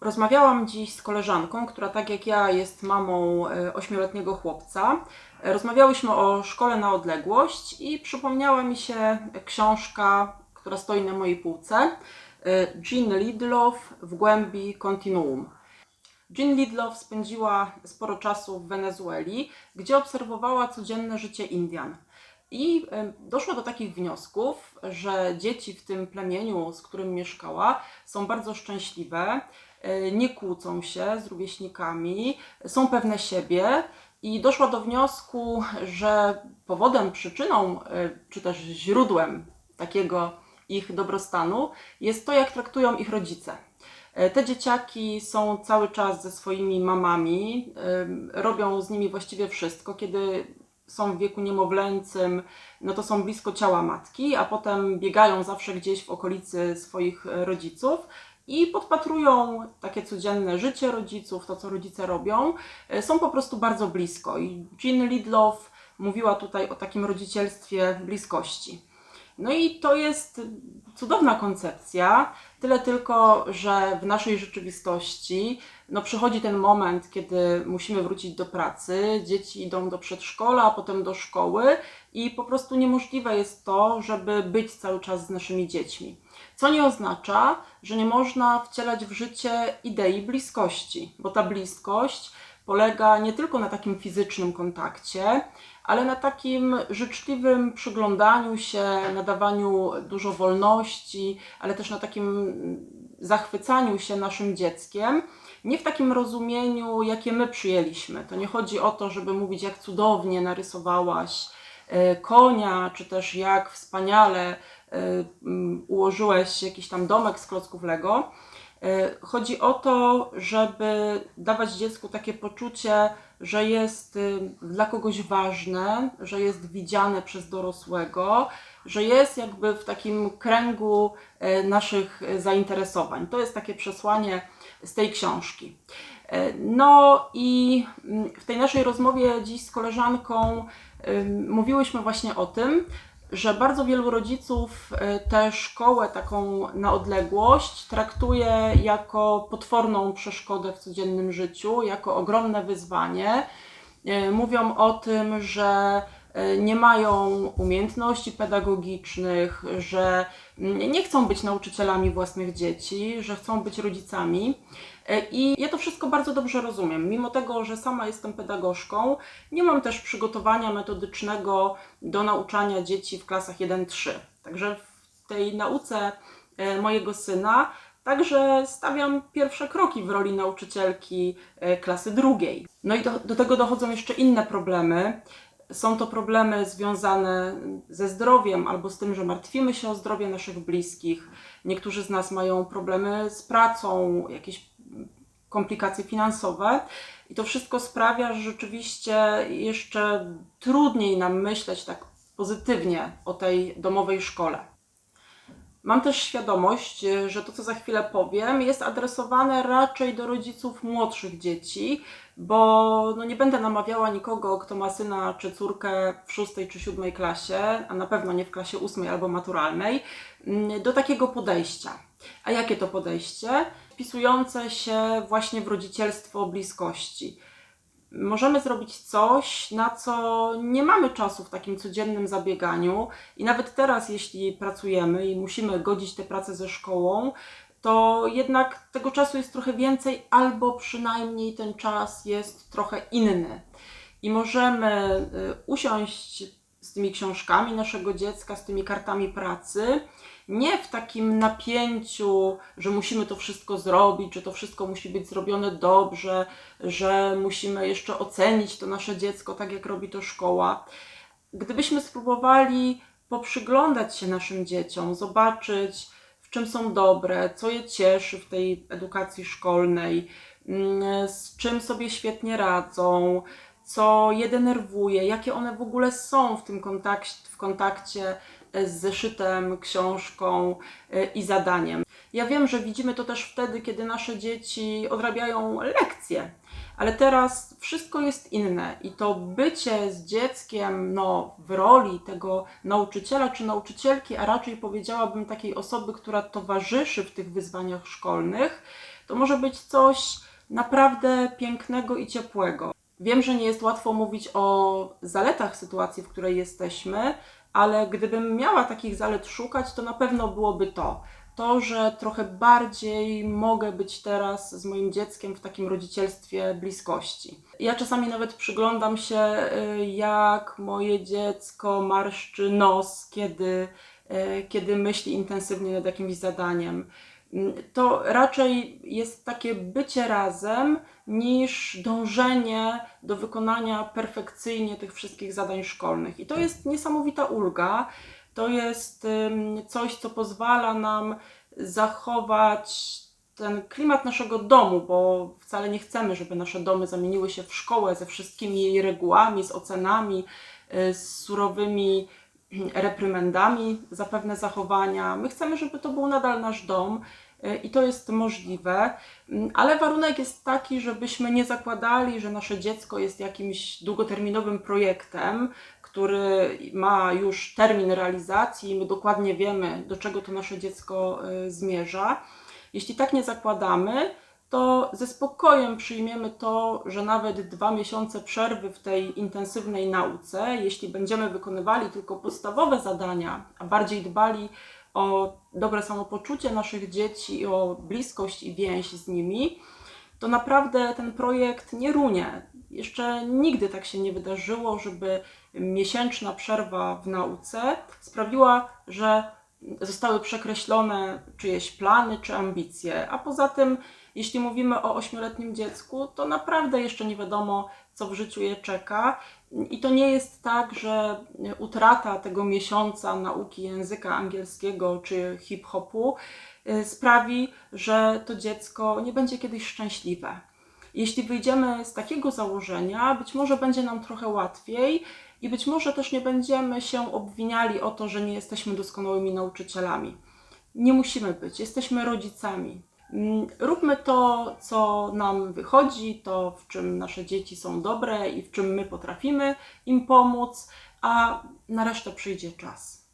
Rozmawiałam dziś z koleżanką, która tak jak ja jest mamą e, ośmioletniego chłopca. E, Rozmawiałyśmy o szkole na odległość i przypomniała mi się książka, która stoi na mojej półce. e, Jean Lidlow w głębi kontinuum. Jean Lidlow spędziła sporo czasu w Wenezueli, gdzie obserwowała codzienne życie Indian. I doszła do takich wniosków, że dzieci w tym plemieniu, z którym mieszkała, są bardzo szczęśliwe, e, nie kłócą się z rówieśnikami, są pewne siebie. I doszła do wniosku, że powodem, przyczyną, e, czy też źródłem takiego ich dobrostanu jest to, jak traktują ich rodzice. E, Te dzieciaki są cały czas ze swoimi mamami, robią z nimi właściwie wszystko. Kiedy są w wieku niemowlęcym, no to są blisko ciała matki, a potem biegają zawsze gdzieś w okolicy swoich e, rodziców i podpatrują takie codzienne życie rodziców, to co rodzice robią. E, Są po prostu bardzo blisko. I Jean Lidlow mówiła tutaj o takim rodzicielstwie bliskości. No i to jest cudowna koncepcja, tyle tylko, że w naszej rzeczywistości no przychodzi ten moment, kiedy musimy wrócić do pracy, dzieci idą do przedszkola, a potem do szkoły i po prostu niemożliwe jest to, żeby być cały czas z naszymi dziećmi. Co nie oznacza, że nie można wcielać w życie idei bliskości, bo ta bliskość polega nie tylko na takim fizycznym kontakcie, ale na takim życzliwym przyglądaniu się, nadawaniu dużo wolności, ale też na takim zachwycaniu się naszym dzieckiem. Nie w takim rozumieniu, jakie my przyjęliśmy. To nie chodzi o to, żeby mówić, jak cudownie narysowałaś e, konia, czy też jak wspaniale e, ułożyłeś jakiś tam domek z klocków Lego. E, Chodzi o to, żeby dawać dziecku takie poczucie, że jest y, dla kogoś ważne, że jest widziane przez dorosłego, że jest jakby w takim kręgu e, naszych e, zainteresowań. To jest takie przesłanie z tej książki. No i mm, w tej naszej rozmowie dziś z koleżanką mówiłyśmy właśnie o tym, że bardzo wielu rodziców e, tę szkołę taką na odległość traktuje jako potworną przeszkodę w codziennym życiu, jako ogromne wyzwanie. E, Mówią o tym, że e, nie mają umiejętności pedagogicznych, że mm, nie chcą być nauczycielami własnych dzieci, że chcą być rodzicami. E, I ja to wszystko bardzo dobrze rozumiem. Mimo tego, że sama jestem pedagogzką, nie mam też przygotowania metodycznego do nauczania dzieci w klasach 1-3. Także w tej nauce e, mojego syna także stawiam pierwsze kroki w roli nauczycielki e, klasy drugiej. No i do, do tego dochodzą jeszcze inne problemy. Są to problemy związane ze zdrowiem albo z tym, że martwimy się o zdrowie naszych bliskich. Niektórzy z nas mają problemy z pracą, jakieś komplikacje finansowe. I to wszystko sprawia, że rzeczywiście jeszcze trudniej nam myśleć tak pozytywnie o tej domowej szkole. Mam też świadomość, y, że to, co za chwilę powiem, jest adresowane raczej do rodziców młodszych dzieci, bo no nie będę namawiała nikogo, kto ma syna czy córkę w szóstej czy siódmej klasie, a na pewno nie w klasie ósmej albo maturalnej, mm, do takiego podejścia. A jakie to podejście? Wpisujące się właśnie w rodzicielstwo bliskości możemy zrobić coś, na co nie mamy czasu w takim codziennym zabieganiu. I nawet teraz, jeśli pracujemy i musimy godzić tę pracę ze szkołą, to jednak tego czasu jest trochę więcej, albo przynajmniej ten czas jest trochę inny. I możemy y, usiąść tymi książkami naszego dziecka, z tymi kartami pracy, nie w takim napięciu, że musimy to wszystko zrobić, że to wszystko musi być zrobione dobrze, że musimy jeszcze ocenić to nasze dziecko tak, jak robi to szkoła. Gdybyśmy spróbowali poprzyglądać się naszym dzieciom, zobaczyć, w czym są dobre, co je cieszy w tej edukacji szkolnej, mm, z czym sobie świetnie radzą, co je denerwuje, jakie one w ogóle są w tym kontakcie, w kontakcie e, z zeszytem, książką e, i zadaniem. Ja wiem, że widzimy to też wtedy, kiedy nasze dzieci odrabiają lekcje, ale teraz wszystko jest inne i to bycie z dzieckiem no, w roli tego nauczyciela czy nauczycielki, a raczej powiedziałabym takiej osoby, która towarzyszy w tych wyzwaniach szkolnych, to może być coś naprawdę pięknego i ciepłego. Wiem, że nie jest łatwo mówić o zaletach sytuacji, w której jesteśmy, ale gdybym miała takich zalet szukać, to na pewno byłoby to. To, że trochę bardziej mogę być teraz z moim dzieckiem w takim rodzicielstwie bliskości. Ja czasami nawet przyglądam się, y, jak moje dziecko marszczy nos, kiedy, y, kiedy myśli intensywnie nad jakimś zadaniem. Mm, To raczej jest takie bycie razem niż dążenie do wykonania perfekcyjnie tych wszystkich zadań szkolnych. I to jest niesamowita ulga. To jest coś, co pozwala nam zachować ten klimat naszego domu, bo wcale nie chcemy, żeby nasze domy zamieniły się w szkołę ze wszystkimi jej regułami, z ocenami, y, z surowymi reprymendami za pewne zachowania. My chcemy, żeby to był nadal nasz dom y, i to jest możliwe, Mm, ale warunek jest taki, żebyśmy nie zakładali, że nasze dziecko jest jakimś długoterminowym projektem, który ma już termin realizacji i my dokładnie wiemy, do czego to nasze dziecko y, zmierza. Jeśli tak nie zakładamy, to ze spokojem przyjmiemy to, że nawet dwa miesiące przerwy w tej intensywnej nauce, jeśli będziemy wykonywali tylko podstawowe zadania, a bardziej dbali o dobre samopoczucie naszych dzieci, i o bliskość i więź z nimi, to naprawdę ten projekt nie runie. Jeszcze nigdy tak się nie wydarzyło, żeby miesięczna przerwa w nauce sprawiła, że zostały przekreślone czyjeś plany czy ambicje. A poza tym, jeśli mówimy o ośmioletnim dziecku, to naprawdę jeszcze nie wiadomo, co w życiu je czeka. I to nie jest tak, że utrata tego miesiąca nauki języka angielskiego czy hip-hopu y, sprawi, że to dziecko nie będzie kiedyś szczęśliwe. Jeśli wyjdziemy z takiego założenia, być może będzie nam trochę łatwiej i być może też nie będziemy się obwiniali o to, że nie jesteśmy doskonałymi nauczycielami. Nie musimy być, jesteśmy rodzicami. Mm, Róbmy to, co nam wychodzi, to w czym nasze dzieci są dobre i w czym my potrafimy im pomóc, a na resztę przyjdzie czas.